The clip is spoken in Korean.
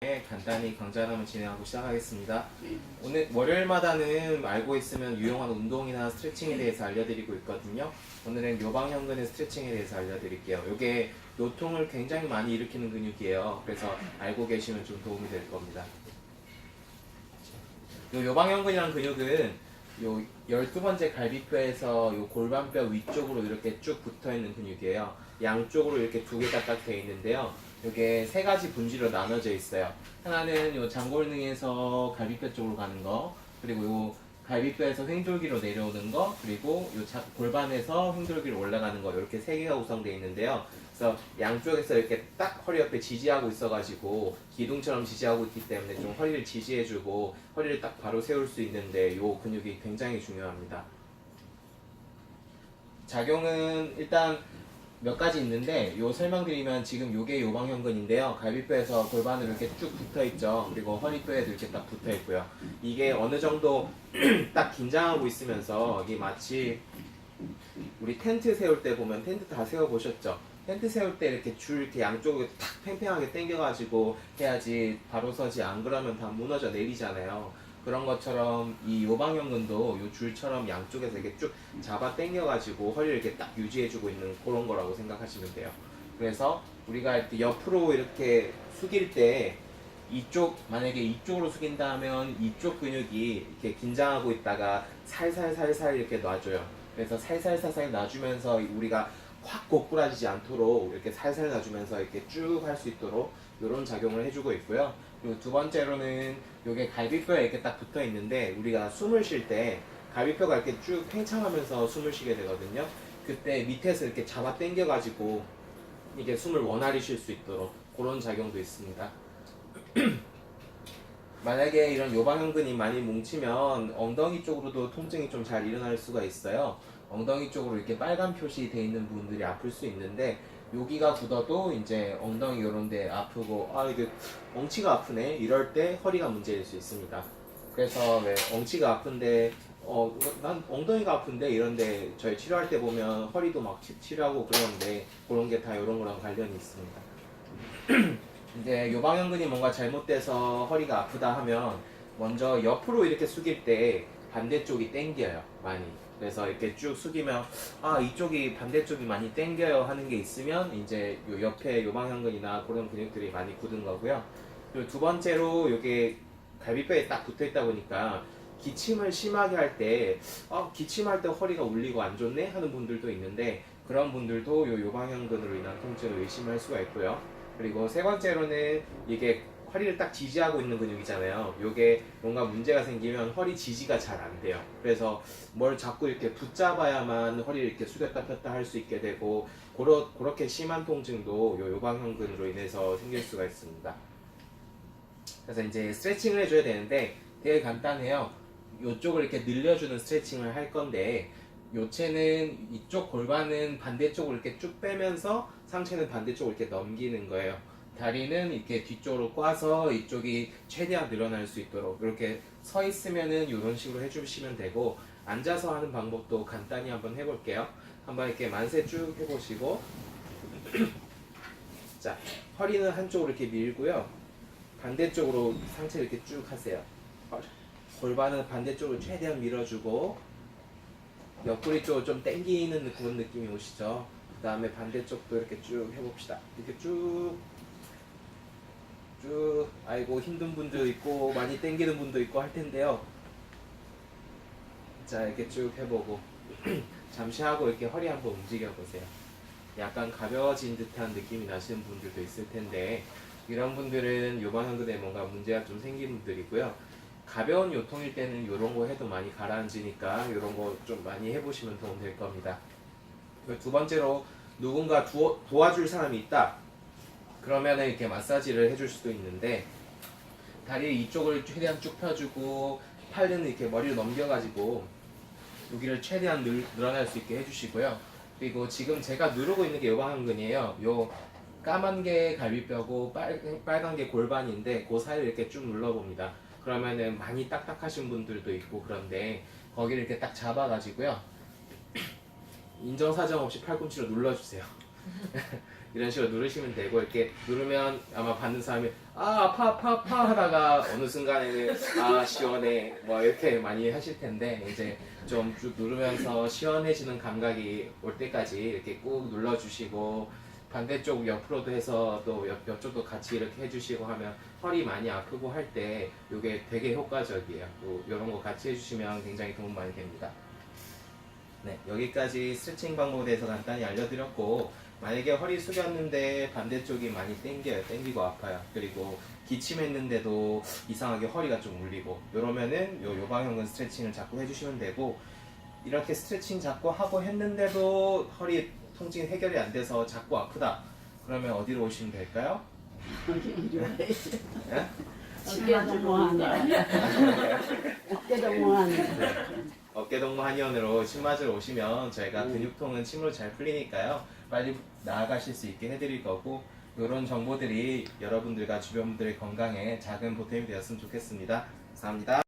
네, 간단히 강좌를 진행하고 시작하겠습니다. 오늘 월요일마다는 알고 있으면 유용한 운동이나 스트레칭에 대해서 알려드리고 있거든요. 오늘은 요방형근의 스트레칭에 대해서 알려드릴게요. 이게 요통을 굉장히 많이 일으키는 근육이에요. 그래서 알고 계시면 좀 도움이 될 겁니다. 요 요방형근이라는 근육은 요 12번째 갈비뼈에서 요 골반뼈 위쪽으로 이렇게 쭉 붙어 있는 근육이에요. 양쪽으로 이렇게 두 개가 딱 돼 있는데요. 이게 세 가지 분지로 나눠져 있어요. 하나는 요 장골능에서 갈비뼈 쪽으로 가는 거, 그리고 요 갈비뼈에서 횡돌기로 내려오는 거, 그리고 요 자- 골반에서 횡돌기로 올라가는 거 이렇게 세 개가 구성되어 있는데요. 그래서 양쪽에서 이렇게 딱 허리 옆에 지지하고 있어가지고 기둥처럼 지지하고 있기 때문에 좀 허리를 지지해주고 허리를 딱 바로 세울 수 있는데 요 근육이 굉장히 중요합니다. 작용은 일단 몇 가지 있는데 요 설명드리면 지금 요게 요방형근인데요. 갈비뼈에서 골반으로 이렇게 쭉 붙어 있죠. 그리고 허리뼈에도 이렇게 딱 붙어 있고요. 이게 어느 정도 딱 긴장하고 있으면서 이게 마치 우리 텐트 세울 때 보면 텐트 다 세워 보셨죠? 텐트 세울 때 이렇게 줄 이렇게 양쪽으로 탁 팽팽하게 당겨가지고 해야지 바로 서지 안 그러면 다 무너져 내리잖아요. 그런 것처럼 이 요방형근도 요 줄처럼 양쪽에서 이렇게 쭉 잡아 당겨가지고 허리를 이렇게 딱 유지해주고 있는 그런 거라고 생각하시면 돼요. 그래서 우리가 이렇게 옆으로 이렇게 숙일 때 이쪽 만약에 이쪽으로 숙인다면 이쪽 근육이 이렇게 긴장하고 있다가 살살살살 이렇게 놔줘요. 그래서 살살살살 놔주면서 우리가 확 고꾸라지지 않도록 이렇게 살살 놔주면서 이렇게 쭉 할 수 있도록 이런 작용을 해주고 있고요. 그리고 두 번째로는 이게 갈비뼈에 이렇게 딱 붙어 있는데 우리가 숨을 쉴 때 갈비뼈가 이렇게 쭉 팽창하면서 숨을 쉬게 되거든요. 그때 밑에서 이렇게 잡아 당겨가지고 이게 숨을 원활히 쉴 수 있도록 그런 작용도 있습니다. 만약에 이런 요방형근이 많이 뭉치면 엉덩이 쪽으로도 통증이 좀 잘 일어날 수가 있어요. 엉덩이 쪽으로 이렇게 빨간 표시 돼 있는 분들이 아플 수 있는데 여기가 굳어도 이제 엉덩이 요런데 아프고 아 이게 엉치가 아프네 이럴 때 허리가 문제일 수 있습니다. 그래서 왜 엉치가 아픈데 어 난 엉덩이가 아픈데 이런데 저희 치료할 때 보면 허리도 막 치- 치료하고 그러는데 그런 게 다 이런 거랑 관련이 있습니다. 이제 요방형근이 뭔가 잘못돼서 허리가 아프다 하면 먼저 옆으로 이렇게 숙일 때 반대쪽이 땡겨요 많이 그래서 이렇게 쭉 숙이면 아 이쪽이 반대쪽이 많이 땡겨요 하는 게 있으면 이제 요 옆에 요방형근이나 그런 근육들이 많이 굳은 거고요. 그리고 두 번째로 요게 갈비뼈에 딱 붙어 있다 보니까 기침을 심하게 할 때 아, 기침할 때 허리가 울리고 안 좋네 하는 분들도 있는데 그런 분들도 요 요방형근으로 인한 통증을 의심할 수가 있고요. 그리고 세 번째로는 이게 허리를 딱 지지하고 있는 근육이잖아요. 요게 뭔가 문제가 생기면 허리 지지가 잘 안 돼요. 그래서 뭘 자꾸 이렇게 붙잡아야만 허리를 이렇게 숙였다 폈다 할 수 있게 되고 그러, 그렇게 심한 통증도 요 요방형근으로 인해서 생길 수가 있습니다. 그래서 이제 스트레칭을 해줘야 되는데 되게 간단해요. 요쪽을 이렇게 늘려주는 스트레칭을 할 건데 요체는 이쪽 골반은 반대쪽으로 이렇게 쭉 빼면서 상체는 반대쪽으로 이렇게 넘기는 거예요. 다리는 이렇게 뒤쪽으로 꽈서 이쪽이 최대한 늘어날 수 있도록 이렇게 서 있으면은 이런 식으로 해주시면 되고 앉아서 하는 방법도 간단히 한번 해볼게요. 한번 이렇게 만세 쭉 해보시고 자 허리는 한쪽으로 이렇게 밀고요. 반대쪽으로 상체 이렇게 쭉 하세요. 어, 골반은 반대쪽으로 최대한 밀어주고 옆구리 쪽을 좀 당기는 그런 느낌이 오시죠? 그 다음에 반대쪽도 이렇게 쭉 해봅시다. 이렇게 쭉, 쭉, 아이고, 힘든 분도 있고, 많이 당기는 분도 있고 할 텐데요. 자, 이렇게 쭉 해보고, 잠시 하고 이렇게 허리 한번 움직여 보세요. 약간 가벼워진 듯한 느낌이 나시는 분들도 있을 텐데, 이런 분들은 요방형근에 뭔가 문제가 좀 생긴 분들이고요. 가벼운 요통일 때는 이런 거 해도 많이 가라앉으니까 이런 거 좀 많이 해보시면 도움 될 겁니다. 두 번째로 누군가 도, 도와줄 사람이 있다. 그러면 이렇게 마사지를 해줄 수도 있는데 다리 이쪽을 최대한 쭉 펴주고 팔은 이렇게 머리를 넘겨가지고 여기를 최대한 늘, 늘어날 수 있게 해주시고요. 그리고 지금 제가 누르고 있는 게 요방형근이에요. 요 까만 게 갈비뼈고 빨, 빨간 게 골반인데 그 사이를 이렇게 쭉 눌러봅니다. 그러면은 많이 딱딱하신 분들도 있고 그런데 거기를 이렇게 딱 잡아가지고요. 인정사정 없이 팔꿈치로 눌러주세요. 이런 식으로 누르시면 되고 이렇게 누르면 아마 받는 사람이 아 아파 아파 아파 하다가 어느 순간에는 아 시원해 뭐 이렇게 많이 하실 텐데 이제 좀 쭉 누르면서 시원해지는 감각이 올 때까지 이렇게 꾹 눌러주시고 반대쪽 옆으로도 해서 또 옆, 옆쪽도 같이 이렇게 해주시고 하면 허리 많이 아프고 할 때 이게 되게 효과적이에요. 또 이런 거 같이 해주시면 굉장히 도움 많이 됩니다. 네, 여기까지 스트레칭 방법에 대해서 간단히 알려드렸고 만약에 허리 숙였는데 반대쪽이 많이 땡겨요. 땡기고 아파요. 그리고 기침했는데도 이상하게 허리가 좀 울리고 이러면은 요 요방형근 스트레칭을 자꾸 해주시면 되고 이렇게 스트레칭 자꾸 하고 했는데도 허리 통증이 해결이 안 돼서 자꾸 아프다. 그러면 어디로 오시면 될까요? 예? 어깨도 뭐하네. 어깨도 뭐하네. 어깨동무 한의원으로 침 맞으러 오시면 저희가 근육통은 침으로 잘 풀리니까요. 빨리 나아가실 수 있게 해드릴 거고 이런 정보들이 여러분들과 주변 분들의 건강에 작은 보탬이 되었으면 좋겠습니다. 감사합니다.